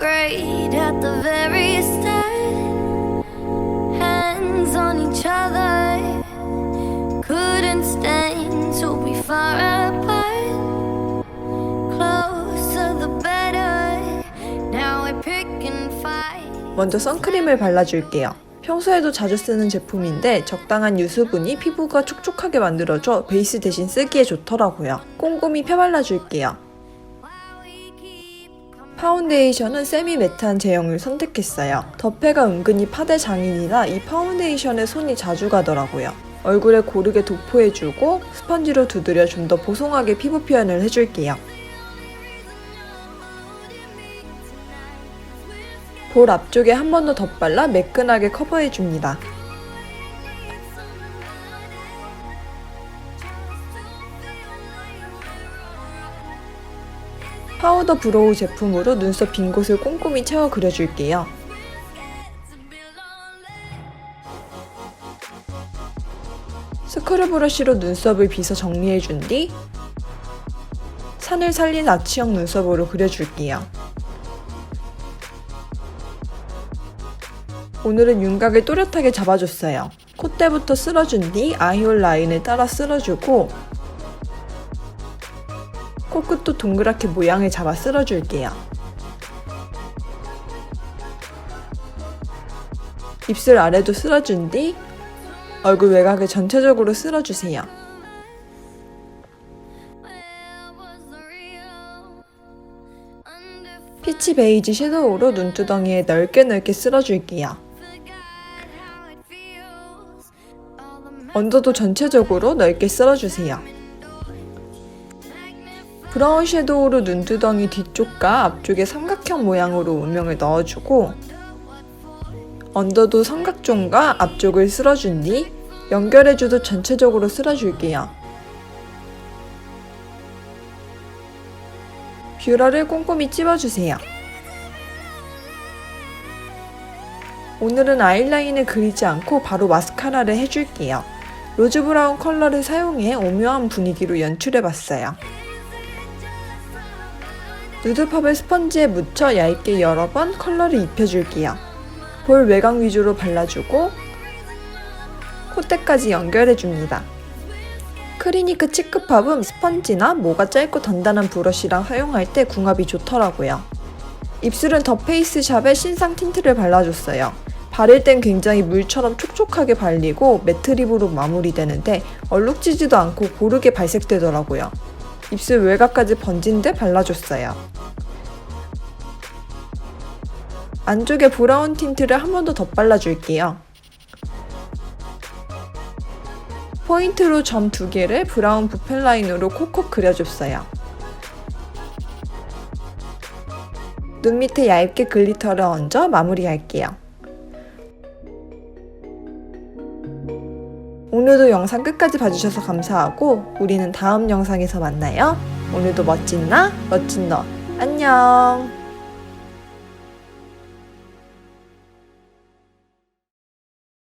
great at the very start. Hands on each other, couldn't stand to be far apart. Closer the better. Now we're picking fights. 먼저 선크림을 발라줄게요. 평소에도 자주 쓰는 제품인데 적당한 유수분이 피부가 촉촉하게 만들어줘 베이스 대신 쓰기에 좋더라고요. 꼼꼼히 펴발라줄게요. 파운데이션은 세미 매트한 제형을 선택했어요. 덧페가 은근히 파데 장인이라 이 파운데이션에 손이 자주 가더라고요. 얼굴에 고르게 도포해주고 스펀지로 두드려 좀 더 보송하게 피부 표현을 해줄게요. 볼 앞쪽에 한 번 더 덧발라 매끈하게 커버해줍니다. 파우더 브로우 제품으로 눈썹 빈 곳을 꼼꼼히 채워 그려줄게요. 스크류 브러쉬로 눈썹을 빗어 정리해준 뒤 산을 살린 아치형 눈썹으로 그려줄게요. 오늘은 윤곽을 또렷하게 잡아줬어요. 콧대부터 쓸어준 뒤 아이홀 라인을 따라 쓸어주고 코끝도 동그랗게 모양을 잡아 쓸어줄게요. 입술 아래도 쓸어준 뒤 얼굴 외곽을 전체적으로 쓸어주세요. 피치 베이지 섀도우로 눈두덩이에 넓게 넓게 쓸어줄게요. 언더도 전체적으로 넓게 쓸어주세요. 브라운 섀도우로 눈두덩이 뒤쪽과 앞쪽에 삼각형 모양으로 음영을 넣어주고 언더도 삼각존과 앞쪽을 쓸어준 뒤 연결해주도 전체적으로 쓸어줄게요. 뷰러를 꼼꼼히 찝어주세요. 오늘은 아이라인을 그리지 않고 바로 마스카라를 해줄게요. 로즈 브라운 컬러를 사용해 오묘한 분위기로 연출해봤어요. 누드팝을 스펀지에 묻혀 얇게 여러 번 컬러를 입혀줄게요. 볼 외곽 위주로 발라주고 콧대까지 연결해줍니다. 크리니크 치크팝은 스펀지나 모가 짧고 단단한 브러쉬랑 사용할 때 궁합이 좋더라고요. 입술은 더 페이스 샵에 신상 틴트를 발라줬어요. 바를 땐 굉장히 물처럼 촉촉하게 발리고 매트 립으로 마무리되는데 얼룩지지도 않고 고르게 발색되더라고요. 입술 외곽까지 번진 듯 발라줬어요. 안쪽에 브라운 틴트를 한 번 더 덧발라줄게요. 포인트로 점 두 개를 브라운 붓펜 라인으로 콕콕 그려줬어요. 눈 밑에 얇게 글리터를 얹어 마무리할게요. 오늘도 영상 끝까지 봐주셔서 감사하고 우리는 다음 영상에서 만나요. 오늘도 멋진 나, 멋진 너. 안녕.